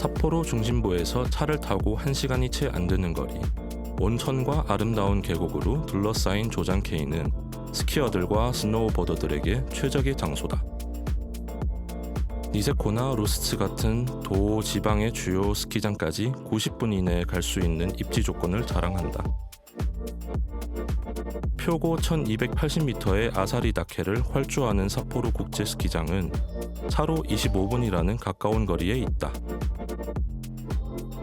삿포로 중심부에서 차를 타고 1시간이 채 안 되는 거리. 온천과 아름다운 계곡으로 둘러싸인 조장케이는 스키어들과 스노우보더들에게 최적의 장소다. 니세코나 루스츠 같은 도 지방의 주요 스키장까지 90분 이내에 갈 수 있는 입지 조건을 자랑한다. 표고 1280m의 아사리 다케를 활주하는 삿포로 국제 스키장은 차로 25분이라는 가까운 거리에 있다.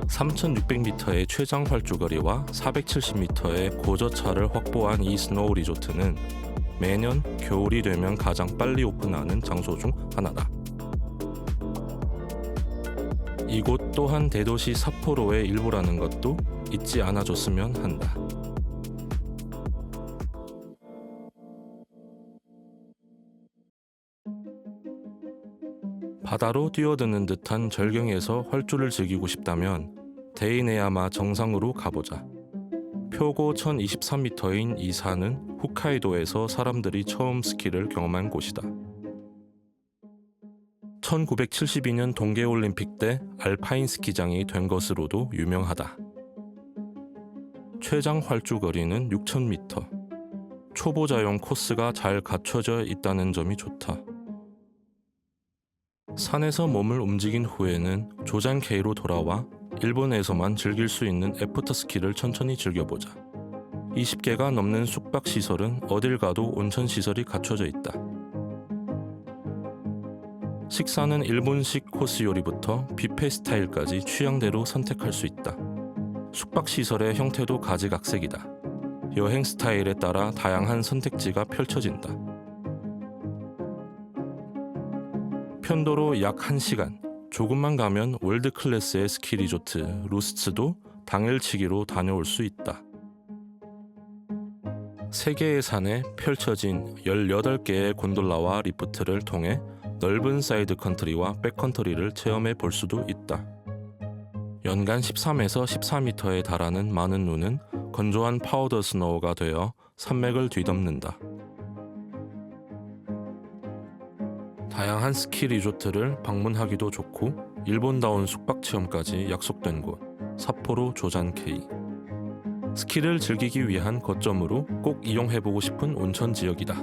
3600m의 최장 활주 거리와 470m의 고저차를 확보한 이 스노우 리조트는 매년 겨울이 되면 가장 빨리 오픈하는 장소 중 하나다. 이곳 또한 대도시 삿포로의 일부라는 것도 잊지 않아줬으면 한다. 바다로 뛰어드는 듯한 절경에서 활주를 즐기고 싶다면 데이네야마 정상으로 가보자. 표고 1023m인 이 산은 홋카이도에서 사람들이 처음 스키를 경험한 곳이다. 1972년 동계올림픽 때 알파인 스키장이 된 것으로도 유명하다. 최장 활주 거리는 6,000m. 초보자용 코스가 잘 갖춰져 있다는 점이 좋다. 산에서 몸을 움직인 후에는 조잔케이로 돌아와 일본에서만 즐길 수 있는 애프터 스키를 천천히 즐겨보자. 20개가 넘는 숙박 시설은 어딜 가도 온천 시설이 갖춰져 있다. 식사는 일본식 코스 요리부터 뷔페 스타일까지 취향대로 선택할 수 있다. 숙박 시설의 형태도 가지각색이다. 여행 스타일에 따라 다양한 선택지가 펼쳐진다. 편도로 약 1시간, 조금만 가면 월드 클래스의 스키 리조트 루스츠도 당일치기로 다녀올 수 있다. 세 개의 산에 펼쳐진 18개의 곤돌라와 리프트를 통해 넓은 사이드 컨트리와 백컨트리를 체험해 볼 수도 있다. 연간 13에서 14m에 달하는 많은 눈은 건조한 파우더 스노우가 되어 산맥을 뒤덮는다. 다양한 스키 리조트를 방문하기도 좋고 일본다운 숙박 체험까지 약속된 곳 삿포로 조잔케이 스키를 즐기기 위한 거점으로 꼭 이용해보고 싶은 온천 지역이다.